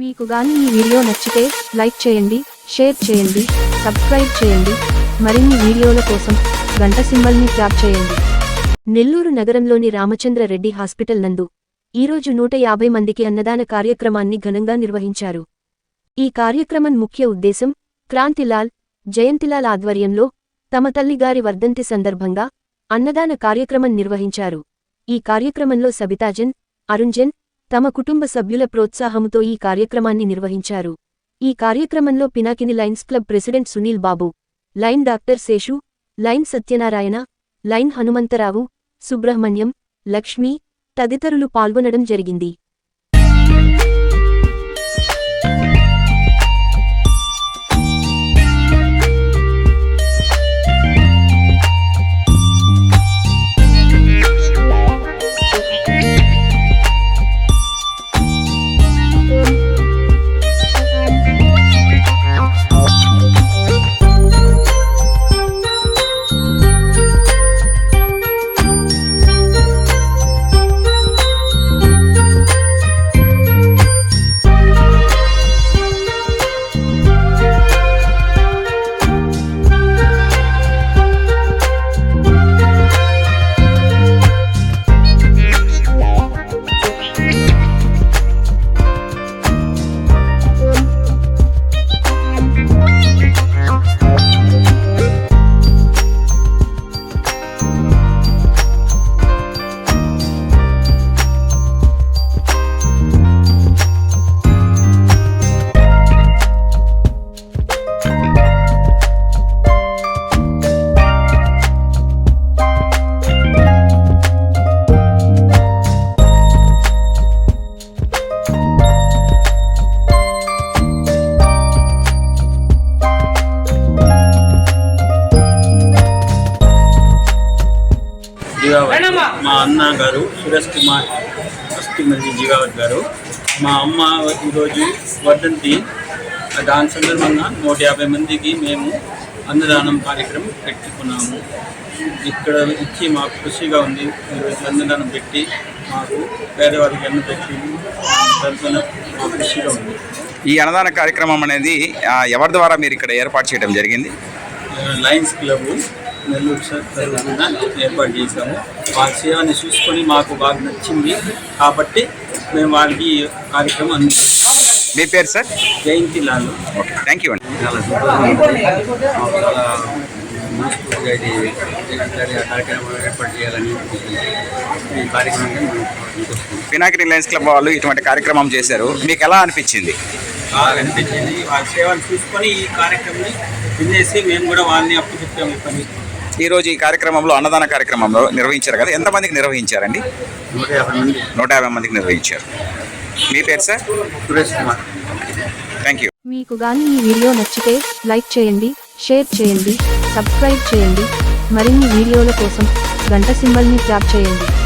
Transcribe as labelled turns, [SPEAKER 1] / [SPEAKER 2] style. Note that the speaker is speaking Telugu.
[SPEAKER 1] మీకు గాని ఈ వీడియో నచ్చితే లైక్ చేయండి షేర్ చేయండి సబ్స్క్రైబ్ చేయండి మరిన్ని వీడియోల కోసం గంట సింబల్ని ట్యాప్ చేయండి నెల్లూరు నగరంలోని రామచంద్ర రెడ్డి హాస్పిటల్ నందు ఈరోజు నూట యాభై మందికి అన్నదాన కార్యక్రమాన్ని ఘనంగా నిర్వహించారు ఈ కార్యక్రమం ముఖ్య ఉద్దేశం క్రాంతిలాల్ జయంతిలాల్ ఆధ్వర్యంలో తమ తల్లిగారి వర్ధంతి సందర్భంగా అన్నదాన కార్యక్రమం నిర్వహించారు ఈ కార్యక్రమంలో సబితాజన్ అరుణ్జన్ తమ కుటుంబ సభ్యుల ప్రోత్సాహముతో ఈ కార్యక్రమాన్ని నిర్వహించారు ఈ కార్యక్రమంలో Pinakini Lions club president Sunil Babu Lion doctor Seshu Lion Satyanarayana Lion Hanumantharao Subrahmanyam Lakshmi తదితరులు పాల్గొనడం జరిగింది
[SPEAKER 2] జీవావతి మా అన్న గారు సురేష్ కుమార్ అస్థి మరియు జీవావతి గారు మా అమ్మ ఈరోజు వర్ధంతి దాని సందర్భంగా నూట యాభై మందికి మేము అన్నదానం కార్యక్రమం పెట్టుకున్నాము ఇక్కడ ఇచ్చి మాకు ఖుషిగా ఉంది ఈరోజు అన్నదానం పెట్టి మాకు పేదవారికి అన్న పెట్టి తరఫున మాకు ఖుషిగా ఉంది ఈ అన్నదాన కార్యక్రమం అనేది ఎవరి ద్వారా మీరు ఇక్కడ ఏర్పాటు చేయడం జరిగింది
[SPEAKER 3] లయన్స్ క్లబ్ నెల్లూరు సార్ ఏర్పాటు చేశాము వారి సేవని చూసుకొని మాకు బాగా నచ్చింది కాబట్టి మేము వారికి కార్యక్రమం అందించాం మీ పేరు sir Jayanti Lal
[SPEAKER 2] thank you అండి చాలా కార్యక్రమం ఏర్పాటు చేయాలని కార్యక్రమం క్లబ్ వాళ్ళు ఇటువంటి కార్యక్రమం చేశారు మీకు ఎలా అనిపించింది
[SPEAKER 3] అనిపించింది వాళ్ళ సేవలు చూసుకొని ఈ కార్యక్రమాన్ని విన్నేసి మేము కూడా వాళ్ళని అప్పు చెప్పాము
[SPEAKER 2] ఈరోజు ఈ కార్యక్రమంలో అన్నదాన కార్యక్రమంలో నిర్వహించారు కదా ఎంతమందికి నిర్వహించారండి నూట యాభై మందికి నిర్వహించారు మీ పేరు sir Suresh Kumar thank you మీకు గాని ఈ వీడియో నచ్చితే లైక్ చేయండి షేర్ చేయండి సబ్స్క్రైబ్ చేయండి మరిన్ని వీడియోల కోసం గంట సింబల్ని ట్యాప్ చేయండి